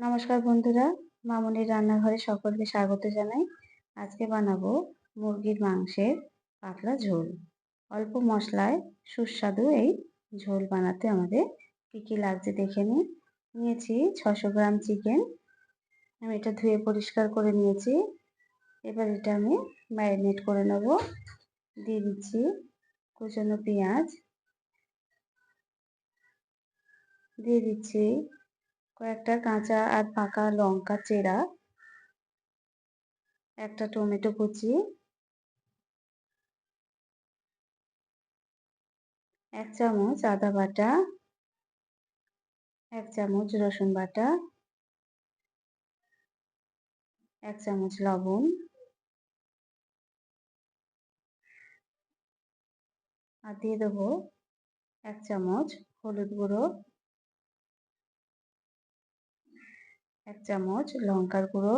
নমস্কার বন্ধুরা, মামনির রান্নাঘরে সকলকে স্বাগত জানাই। আজকে বানাবো মুরগির মাংসের পাতলা ঝোল। অল্প মশলায় সুস্বাদু এই ঝোল বানাতে আমাদের কী কী লাগছে দেখে নিই। নিয়েছি ছশো গ্রাম চিকেন, আমি এটা ধুয়ে পরিষ্কার করে নিয়েছি। এবার এটা আমি ম্যারিনেট করে নেব। দিয়ে দিচ্ছি কুচনো পেঁয়াজ। দিয়ে দিচ্ছি কয়েকটা কাঁচা আর পাকা লঙ্কা চেরা, একটা টমেটো কুচি, এক চামচ আদা বাটা, এক চামচ রসুন বাটা, এক চামচ লবণ, আর দিয়ে দেবো এক চামচ হলুদ গুঁড়ো এক চামচ লঙ্কার গুঁড়ো,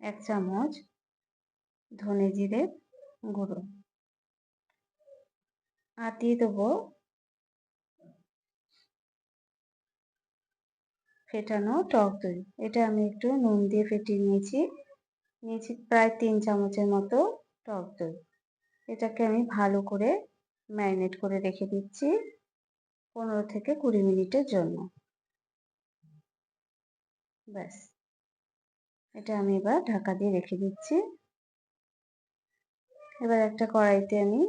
এক চামচ ধনে জিরে গুঁড়ো। আর দিয়ে দেবো ফেটানো টক দই। এটা আমি একটু নুন দিয়ে ফেটিয়ে নিয়েছি। নিয়েছি প্রায় তিন চামচের মতো টক দই। এটাকে আমি ভালো করে ম্যারিনেট করে রেখে দিচ্ছি। পনেরো থেকে কুড়ি মিনিটের জন্য। ব্যাস। এটা আমি এবার ঢাকা দিয়ে রেখে দিচ্ছি। এবার একটা কড়াইতে আমি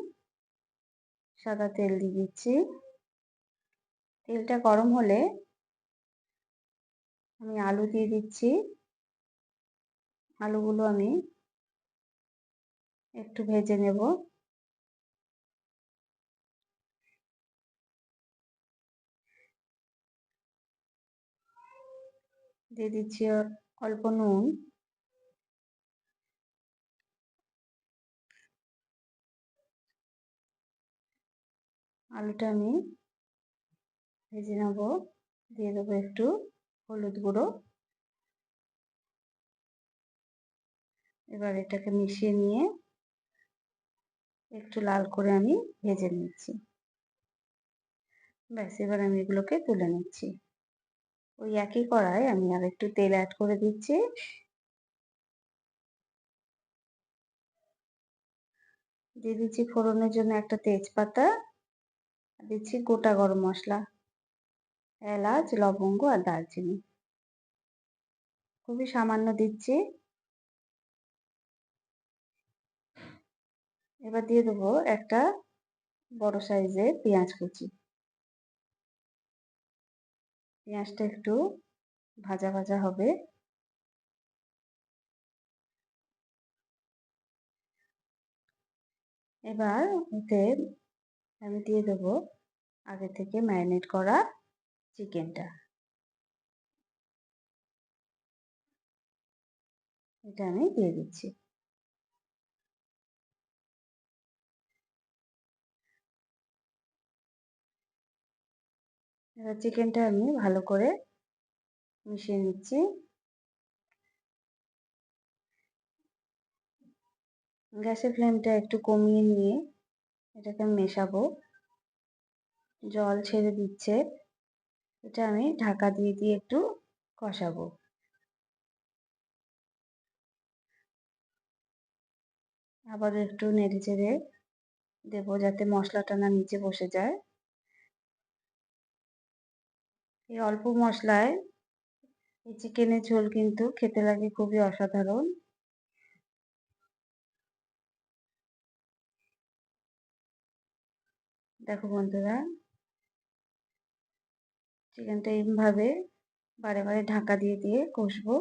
সাদা তেল দিয়ে দিচ্ছি। তেলটা গরম হলে আমি আলু দিয়ে দিচ্ছি। আলুগুলো আমি একটু ভেজে নেব। দিয়ে দিচ্ছি অল্প নুন। আলুটা আমি ভেজে নেব, দিয়ে দেবো একটু হলুদ গুঁড়ো। এবার এটাকে মিশিয়ে নিয়ে একটু লাল করে আমি ভেজে নিচ্ছি। ব্যাস, এবার আমি এগুলোকে তুলে নিচ্ছি। ওই একই কড়াই আমি আর একটু তেল অ্যাড করে দিচ্ছি। দিয়ে দিচ্ছি ফোড়নের জন্য একটা তেজপাতা। দিচ্ছি গোটা গরম মশলা, এলাচ, লবঙ্গ আর দারচিনি। খুবই সামান্য দিচ্ছি। এবার দিয়ে দেবো একটা বড় সাইজের পেঁয়াজ কুচি। পেঁয়াজটা একটু ভাজা ভাজা হবে। এবার ওতে আমি দিয়ে দেবো আগে থেকে ম্যারিনেট করা চিকেনটা। এটা আমি দিয়ে দিচ্ছি। এবার চিকেনটা আমি ভালো করে মিশিয়ে নিচ্ছি। গ্যাসের ফ্লেমটা একটু কমিয়ে নিয়ে এটাকে মেশাবো। জল ছেড়ে দিচ্ছে। এটা আমি ঢাকা দিয়ে দিয়ে একটু কষাবো। আবার একটু নেড়ে চেড়ে দেবো যাতে মশলাটা না নিচে বসে যায়। এই অল্প মশলায় এই চিকেনের ঝোল কিন্তু খেতে লাগে খুবই অসাধারণ। দেখো বন্ধুরা চিকেনটা এইভাবে বারে বারে ঢাকা দিয়ে দিয়ে কষবো।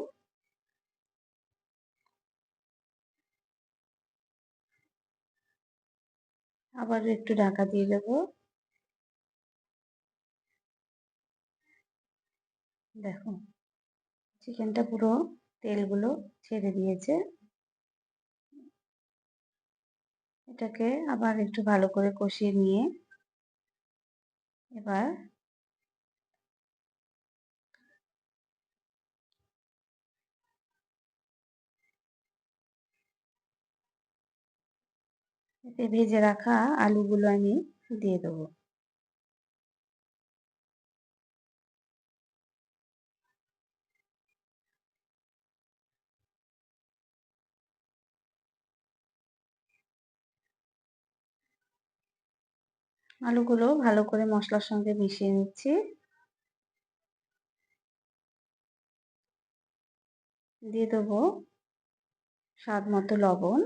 আবার একটু ঢাকা দিয়ে দেবো। দেখো, চিকেনটা পুরো তেলগুলো ছেড়ে দিয়েছে। এটাকে আবার একটু ভালো করে কষিয়ে নিয়ে এবার এতে ভেজে রাখা আলুগুলো আমি দিয়ে দেবো। আলুগুলো ভালো করে মশলার সঙ্গে মিশিয়ে নিচ্ছি। দিয়ে দেবো স্বাদ মতো লবণ।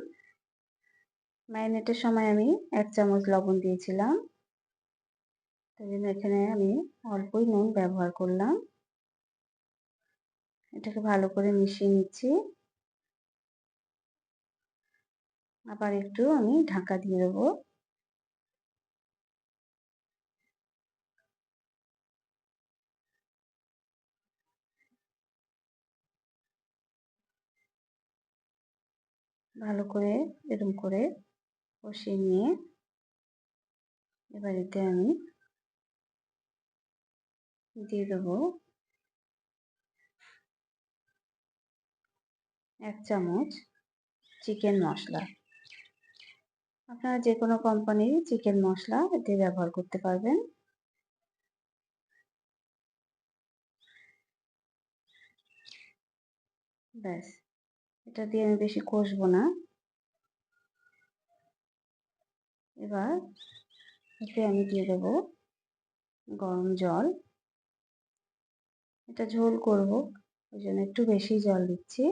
ম্যারিনেটের সময় আমি এক চামচ লবণ দিয়েছিলাম। তাই জন্য এখানে আমি অল্পই নুন ব্যবহার করলাম। এটাকে ভালো করে মিশিয়ে নিচ্ছি। আবার একটু আমি ঢাকা দিয়ে দেবো। ভালো করে এরকম করে কষিয়ে নিয়ে এবার এতে আমি দিয়ে দেবো এক চামচ চিকেন মশলা। আপনারা যে কোনো কোম্পানির চিকেন মশলা এতে ব্যবহার করতে পারবেন। ব্যাস। এটা দিয়ে আমি বেশি কষবো না। এবার এতে আমি দিয়ে দেবো গরম জল। এটা ঝোল করব, ওই জন্য একটু বেশি জল দিচ্ছি।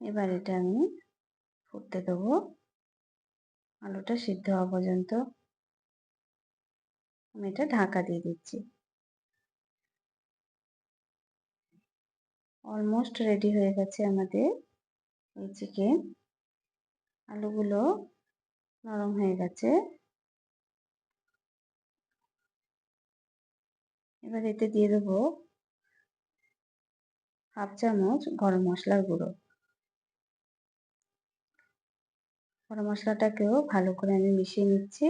এবার এটা আমি ফুটতে দেবো। আলুটা সিদ্ধ হওয়া পর্যন্ত। আমি এটা ঢাকা দিয়ে দিচ্ছি। অলমোস্ট রেডি হয়ে গেছে আমাদের এই চিকেন আলুগুলো নরম হয়ে গেছে। এবার এতে দিয়ে দেবো হাফ চামচ গরম মশলার গুঁড়ো। গরম মশলাটাকেও ভালো করে আমি মিশিয়ে নিচ্ছি।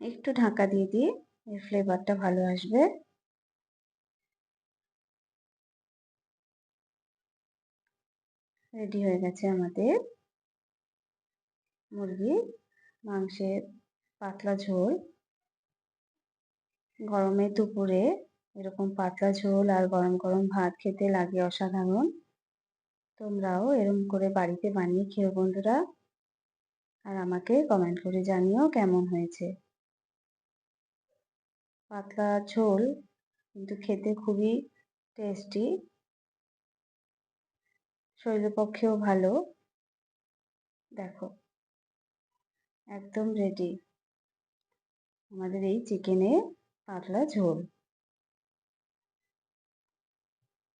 একটু ঢাকা দিয়ে দিই এর ফ্লেভারটা ভালো আসবে। রেডি হয়ে গেছে আমাদের মুরগির মাংসের পাতলা ঝোল। গরমের দুপুরে এরকম পাতলা ঝোল আর গরম গরম ভাত খেতে লাগে অসাধারণ। তোমরাও এরকম করে বাড়িতে বানিয়ে খেয়ে বন্ধুরা। আর আমাকে কমেন্ট করে জানিও কেমন হয়েছে। পাতলা ঝোল, কিন্তু খেতে খুবই টেস্টি শরীরের পক্ষেও ভালো। দেখো, একদম রেডি আমাদের এই চিকেনের পাতলা ঝোল।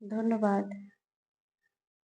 ধন্যবাদ।